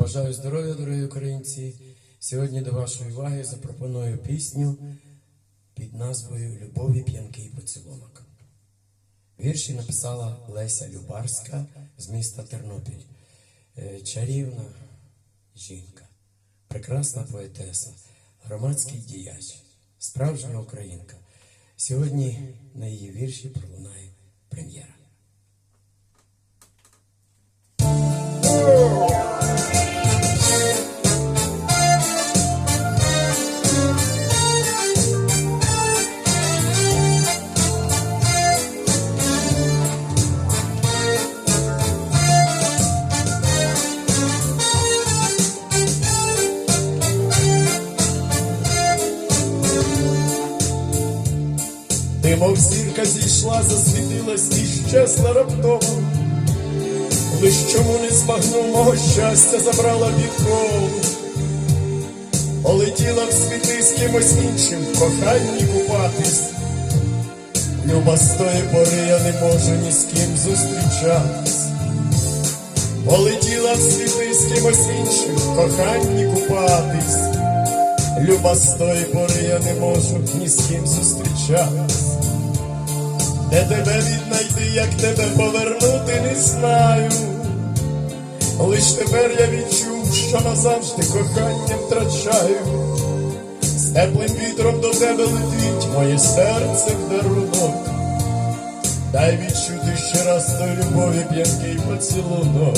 Бажаю здоров'я, дорогі українці. Сьогодні до вашої уваги запропоную пісню під назвою Любові п'янкий поцілунок. Вірші написала Леся Любарська з міста Тернопіль. Е, Чарівна жінка, прекрасна поетеса, громадський діяч, справжня українка. Сьогодні на її вірші пролунає прем'єра. Ти, мов зірка зійшла, засвітилась і щезла раптово. Лиш чому не збагнув мого щастя, забрала відколу. Полетіла в світи з кимось іншим, коханні купатись. Люба з тої пори я не можу ні з ким зустрічатись. Полетіла в світи з кимось іншим, коханні купатись. Люба з тої пори я не можу ні з ким зустрічатись. Де тебе віднайти, як тебе повернути, не знаю. Лиш тепер я відчув, що назавжди кохання втрачаю. З теплим вітром до тебе летить моє серце в дарунок. Дай відчути ще раз той любові п'янкий поцілунок.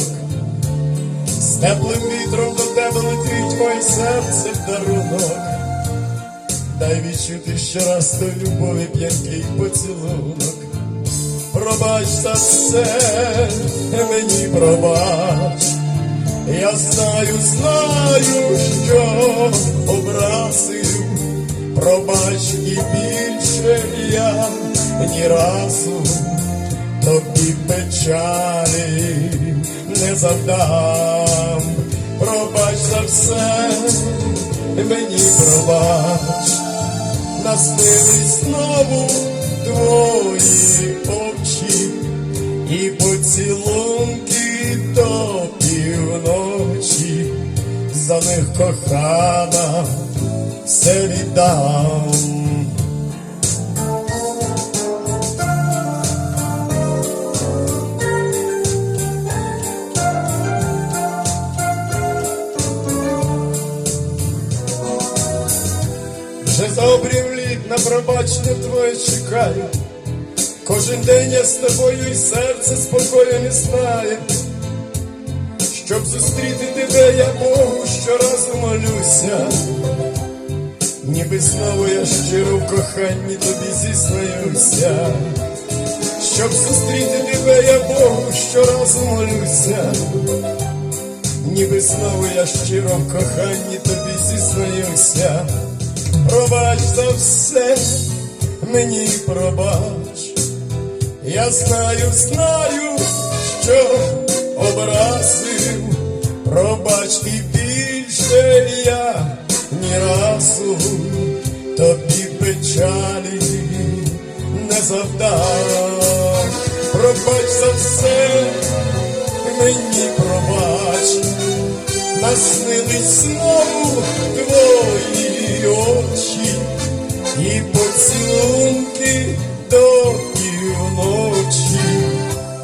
З теплим вітром до тебе летить моє серце в дарунок. Дай відчути ще раз той любові п'янкий поцілунок. Пробач за все, мені пробач. Я знаю, знаю, що образив. Пробач і більше я ні разу тобі печалі не завдам. Пробач за все, мені пробач, наснились знову твої очі і поцілунки до півночі, за них кохана все віддам. Вже літ на пробачення твоє чекаю. Кожен день я з тобою і серце спокою не знає. Щоб зустріти тебе, я Богу щоразу молюся. Ніби знову я щиро в коханні тобі зізнаюся. Щоб зустріти тебе, я Богу щоразу молюся. Ніби знову я щиро в коханні тобі зізнаюся. Пробач за все, мені пробач. Я знаю, знаю, що образив, пробач і більше я ні разу тобі печалі не завдав. Пробач за все, мені пробач, наснились знову очі і поцілунки до півночі,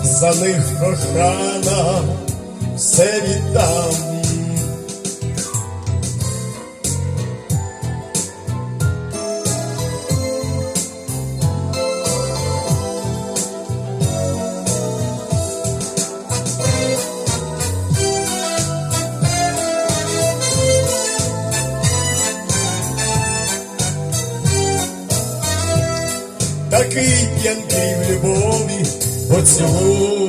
за них охрана все віддам. Такий п'янкий в любові поцілунок.